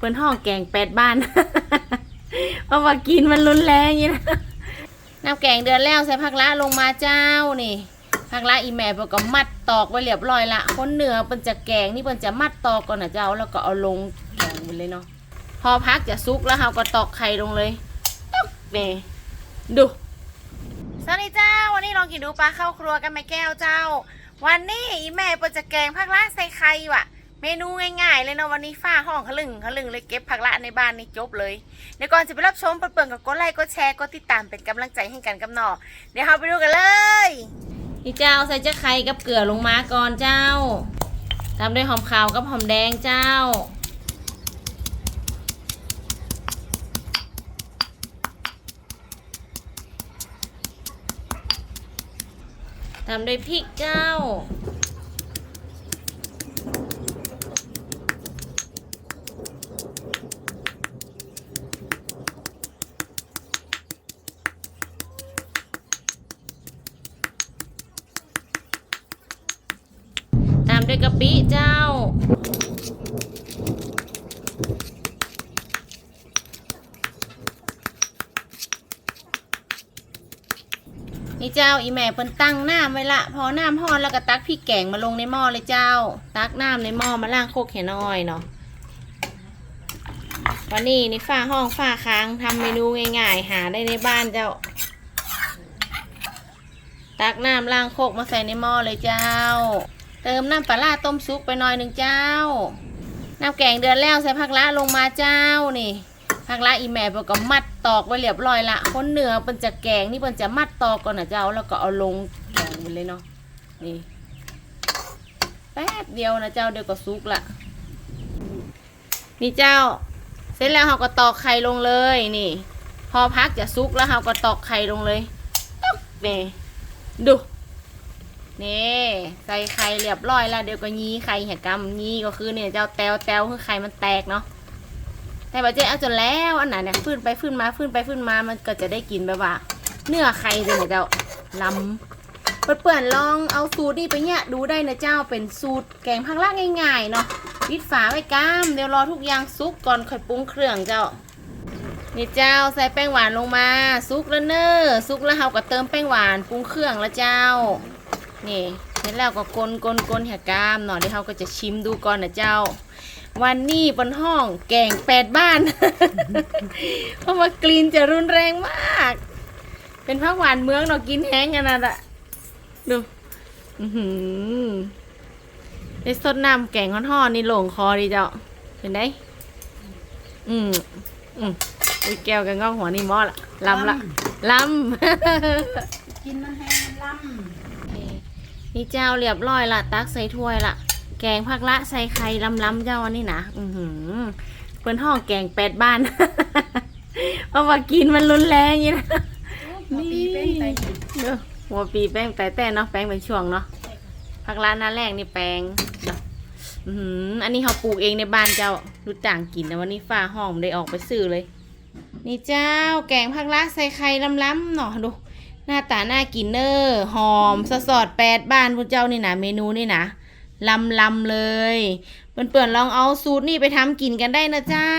เปิ้นห้องแกงแปดบ้านเพราะว่ากินมันรุนแรงอย่างนี้นะน้ำแกงเดือนแล้วใส่ผักละลงมาเจ้านี่ผักละอีแม่เปิ้นก็มัดตอกไว้เรียบร้อยละคนเหนือเปิ้นจะแกงนี่เปิ้นจะมัดตอกก่อนนะเจ้าแล้วก็เอาลงแกงไปเลยเนาะพอพักจะซุกแล้วเราก็ตอกไข่ลงเลยตุ๊กนี่ดูสวัสดีเจ้า วันนี้ลองกินดูปลาเข้าครัวกันแม่แก้วเจ้า วันนี้อีแม่เปิดจะแกงผักละใส่ไข่ว่ะ เมนูง่ายๆเลยเนาะวันนี้ฝ้าห้องขลึงขลึงเลยเก็บผักละในบ้านนี่จบเลยเดี๋ยวก่อนจะไปรับชมเปิดๆกับกดไลค์กดแชร์กดติดตามเป็นกำลังใจให้กันกับหนอเดี๋ยวเราไปดูกันเลยนี่เจ้าใส่เจ้าไข่กับเกลือลงมาก่อนเจ้าตามด้วยหอมขาวกับหอมแดงเจ้า ตามด้วยพริกเจ้า ด้วยกะปิเจ้า นี่เจ้าอีแม่เพิ่นตั้งน้ำไว้ละ พอน้ำฮอนแล้วก็ตักพริกแกงมาลงในหม้อเลยเจ้า ตักน้ำในหม้อมาล่างโคกเห็น้อยเนาะวันนี้นี่ฝ้าห้องฝ้าค้างทำเมนูง่ายๆ หาได้ในบ้านเจ้า ตักน้ำล่างโคกมาใส่ในหม้อเลยเจ้า เติมน้ำปลาร้าต้มซุปไปหน่อยหนึ่งเจ้า น้ำแกงเดือนแล้วใส่ผักละลงมาเจ้านี่ผักละอีแม่เพิ่นก็มัดตอกไว้เรียบร้อยละคนเหนือเพิ่นจะแกงนี่เพิ่นจะมัดตอกก่อนนะเจ้าแล้วก็เอาลงแกงไปเลยเนาะนี่แป๊บเดียวนะเจ้าเดี๋ยวก็สุกละนี่เจ้า เสร็จแล้วเราก็ตอกไข่ลงเลยนี่ พอพักจะสุกแล้วเราก็ตอกไข่ลงเลยนี่ดู นี่ใส่ไข่เรียบร้อยแล้วเดี๋ยวก็ยี้ไข่แหกกำยี้ก็คือเนี่ยเจ้าแตวแตวคือไข่มันแตกเนาะแต่ว่าเจ๊เอาจนแล้วอันไหนเนี่ยฟื้นไปฟื้นมาฟื้นไปฟื้นมามันก็จะได้กินแบบว่า เนื้อไข่เลยเนี่ยเจ้าลำเปื่อนๆลองเอาสูตรนี้ไปเนี่ยดูได้นะเจ้าเป็นสูตรแกงพังล่างง่ายๆเนาะปิดฝาไว้ก้ามเดี๋ยวรอทุกอย่างซุกก่อนค่อยปรุงเครื่องเจ้านี่เจ้าใส่แป้งหวานลงมาซุกแล้วเนอซุกแล้วเราก็เติมแป้งหวานปรุงเครื่องแล้วเจ้า นี่เสร็จแล้วก็กลนกลกลแหกกามหน่อยเดี๋ยวเราก็จะชิมดูก่อนนะเจ้า วันนี้บนห้องแกงแปดบ้าน เพราะว่ากลิ่นจะรุนแรงมาก เป็นผักหวานเมืองเนาะกินแห้งกันนะอะดูอือหือได้สดน้ำแกงห่อนๆนี่หลงคอดีเจ้าเห็นไหมอืมอืมอุ้ยแก้วกันงอกหัวนี่มอละลำละลำกินมันแห้ง นล่นี่เจ้าเรียบร้อยละตักใส่ถ้วยละแกงผักละใส่ไข่ล้ำๆเจ้าอันนี้นะอือหือเปิ้นห้องแกงแปดบ้านเพราะว่ากินมันรุนแรงอย่างนี้นะำหัวปีเป็นไตกินเด้อหัวปีแป้งแต่แต่เนาะแป้งเป็นช่วงเนาะผักละหน้าแรกนี่แป้งเนาะอือหืออันนี้เขาปลูกเองในบ้านเจ้ารู้จ่างกินนะวันนี้ฝ้าห้องได้ออกไปซื้อเลย นี่เจ้าแกงผักละใส่ไข่ล้ำๆเนาะดู หน้าตาน่ากินเนอร์หอมสะสอดแปดบ้านคุณเจ้านี่นะเมนูนี่นะลำลำเลย เปื่อนๆลองเอาสูตรนี่ไปทำกินกันได้นะเจ้า